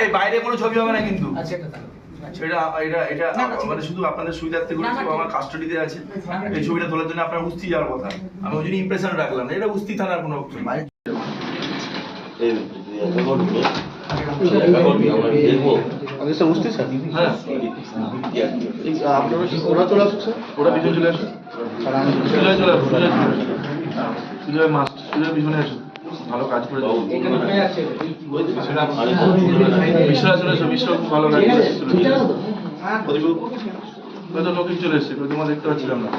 এই বাইরে কোনো ছবি হবে না কিন্তু। এটা এটা এটা মানে শুধু আপনাদের সুবিধার্থে করেছি আমার কাস্টডিতে আছে। এই ছবিটা তোলার জন্য আপনার উস্তি যাওয়ার কথা। আমি ওই জন্য ইমপ্রেশন রাখলাম এটা উস্তি থানার কোনো হ্যাঁ। আপনারা ওরা চলে আসুন ওরা পিছনে চলে আসুন চলে চলে আসুন সুজয় মাস্ট সুজয় পিছনে আসুন ভালো কাজ করে বিশ্ব চলে এসো বিশ্ব ভালো হয়তো চলে এসছে প্রতিমা দেখতে পাচ্ছিলাম না।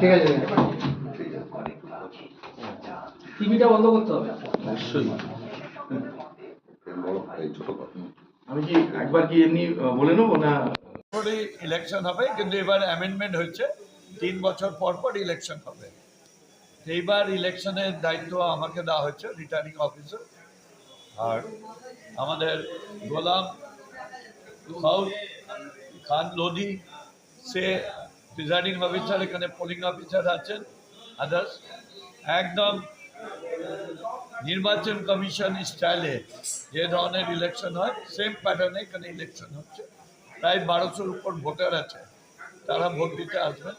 ঠিক আছে টিভিটা বন্ধ করতে হবে। অবশ্যই। আমি কি একবার কি এমনি বলে নেব না? ইলেকশন হবে কিন্তু এবার অ্যামেন্ডমেন্ট হচ্ছে তিন বছর পর পর ইলেকশন হবে। এইবার ইলেকশনের দায়িত্ব আমাকে দেওয়া হচ্ছে রিটার্নিং অফিসার আর আমাদের গোলাম খান লোধি সে প্রিজাইডিং অফিসার এখানে পোলিং অফিসার আছেন আদার্স একদম নির্বাচন কমিশন স্টাইলে যে ধরনের ইলেকশন হয় সেম প্যাটার্নে এখানে ইলেকশন হচ্ছে। প্রায় বারোশোর উপর ভোটার আছে। তারা ভোট দিতে আসবেন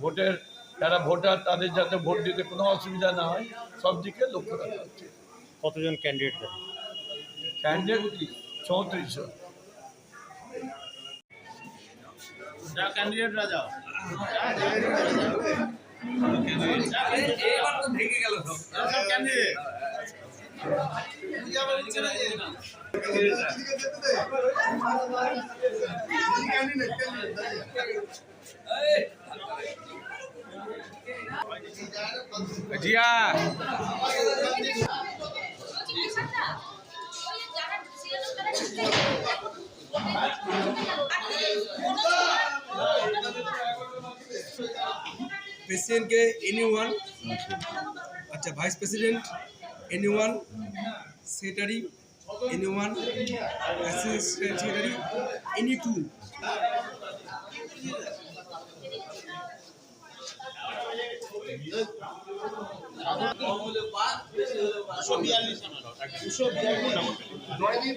ভোটের যারা ভোটার তাদের যাতে ভোট দিতে কোনো অসুবিধা না হয় সব দিকে লক্ষ্য রাখা হচ্ছে কতজন ক্যান্ডিডেট ক্যান্ডিডেট চৌত্রিশ প্রেসিডেন্ট কে এনি ওয়ান আচ্ছা vice president any one secretary any one secretary any two নয় দিন